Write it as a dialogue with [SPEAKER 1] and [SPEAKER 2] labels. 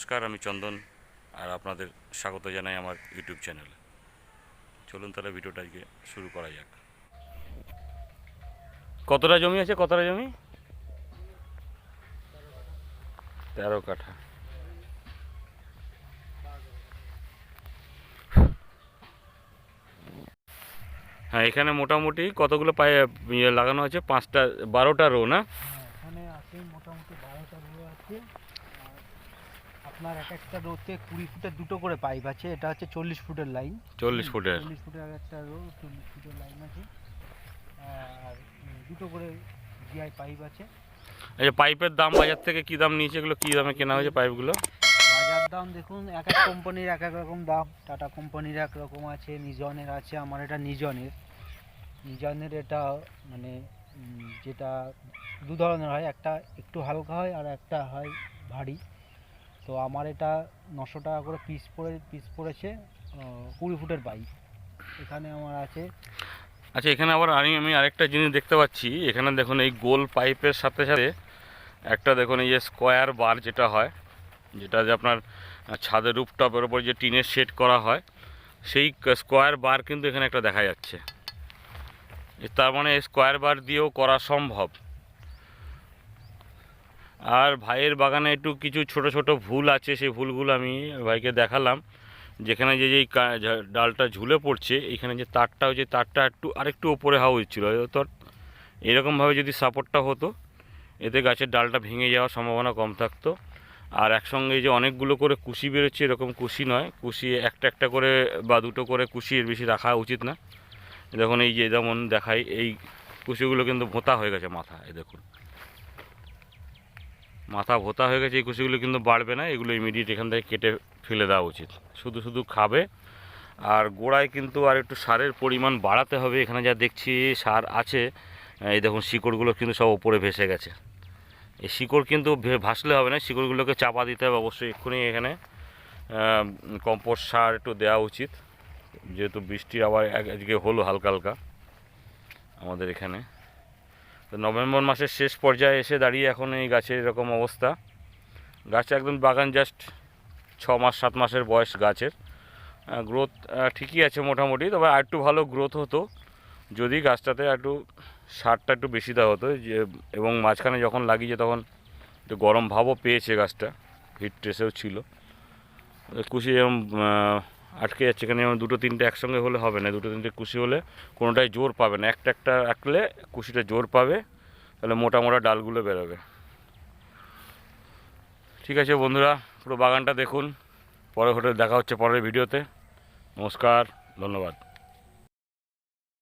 [SPEAKER 1] নমস্কার, আমি চন্দন আর আপনাদের স্বাগত জানাই আমার ইউটিউব চ্যানেলে। চলুন তাহলে ভিডিওটা আজকে শুরু করা যাক। কতটা জমি আছে? কতটা জমি? তেরো কাঠা। হ্যাঁ এখানে মোটামুটি কতগুলো পায়ে ইয়ে লাগানো আছে? পাঁচটা, বারোটা রো, না?
[SPEAKER 2] আপনার এক একটা রোতে কুড়ি ফুটের দুটো করে পাইপ আছে এটা হচ্ছে চল্লিশ ফুটের লাইন
[SPEAKER 1] চল্লিশ ফুটের।
[SPEAKER 2] চল্লিশ ফুটের একটা রো চল্লিশ ফুটের লাইন আছে। আর দুটো করে জিআই পাইপ আছে।
[SPEAKER 1] এই যে পাইপের দাম বাজার থেকে কী দাম নিয়েছে এগুলো কী দামে কেনা হয়েছে পাইপগুলো
[SPEAKER 2] বাজার দাম দেখুন এক এক কোম্পানির এক এক রকম দাম। টাটা কোম্পানির এক রকম আছে নিজনের আছে আমার এটা নিজনের নিজনের এটা মানে যেটা দু ধরনের হয় একটা একটু হালকা হয় আর একটা হয় ভারী। তো আমার এটা নশো টাকা করে পিস পড়ে পিস পড়েছে কুড়ি ফুটের বাইক এখানে আমার আছে
[SPEAKER 1] আচ্ছা এখানে আবার আমি আমি আরেকটা জিনিস দেখতে পাচ্ছি। এখানে দেখুন এই গোল পাইপের সাথে সাথে একটা দেখুন এই যে স্কোয়ার বার যেটা হয়, যেটা যে আপনার ছাদের রুপটপের উপর যে টিনের শেড করা হয়, সেই স্কোয়ার বার কিন্তু এখানে একটা দেখা যাচ্ছে। তার মানে স্কোয়ার বার দিয়েও করা সম্ভব। আর ভাইয়ের বাগানে একটু কিছু ছোট ছোট ভুল আছে, সেই ভুলগুলো আমি ভাইকে দেখালাম। যেখানে যে যেই ডালটা ঝুলে পড়ছে, এখানে যে তারটা হচ্ছে তারটা একটু আরেকটু ওপরে হওয়া উচিত ছিল তো এরকমভাবে যদি সাপোর্টটা হতো, এতে গাছের ডালটা ভেঙে যাওয়ার সম্ভাবনা কম থাকতো। আর একসঙ্গে যে অনেকগুলো করে কুশি বেরোচ্ছে, এরকম কুশি নয়। কুশি একটা একটা করে বা দুটো করে কুশি এর বেশি রাখা উচিত না। দেখুন, এই যে যেমন দেখাই, এই কুশিগুলো কিন্তু ভোঁতা হয়ে গেছে মাথা এই দেখুন। মাথা ভোতা হয়ে গেছে, এই কুশিগুলো কিন্তু বাড়বে না, এগুলো ইমিডিয়েট এখান থেকে কেটে ফেলে দেওয়া উচিত। শুধু শুধু খাবে, আর গোড়ায় কিন্তু আর একটু সারের পরিমাণ বাড়াতে হবে, এখানে যা দেখছি সার আছে, এই দেখুন শিকড়গুলো কিন্তু সব ওপরে ভেসে গেছে। এই শিকড় কিন্তু ভাসলে হবে না, শিকড়গুলোকে চাপা দিতে হবে অবশ্যই, এক্ষুনি এখানে কম্পোস্ট সার একটু দেওয়া উচিত। যেহেতু বৃষ্টি আবার আজকে হলো হালকা হালকা, আমাদের এখানে। তো নভেম্বর মাসের শেষ পর্যায়ে এসে দাঁড়িয়ে এখন এই গাছের এরকম অবস্থা। গাছ একদম বাগান জাস্ট ছ মাস সাত মাসের বয়স গাছের। গ্রোথ ঠিকই আছে মোটামুটি তবে আর একটু ভালো গ্রোথ হতো। যদি গাছটাতে একটু সারটা একটু বেশি দেওয়া হতো যে এবং মাঝখানে যখন লাগিয়েছে তখন একটু গরম ভাবও পেয়েছে গাছটা হিট ট্রেসেও ছিল। কুশি এরকম আহ, আটকে যাচ্ছে, এখানে যেমন দুটো তিনটে একসঙ্গে হলে হবে না, দুটো তিনটে কুশি হলে কোনোটাই জোর পাবে না। একটা একটা আঁকলে কুশিটা জোর পাবে, তাহলে মোটা মোটা ডালগুলো বেরোবে। ঠিক আছে বন্ধুরা, পুরো বাগানটা দেখুন, পরে হোটেল দেখা হচ্ছে পরের ভিডিওতে। নমস্কার, ধন্যবাদ।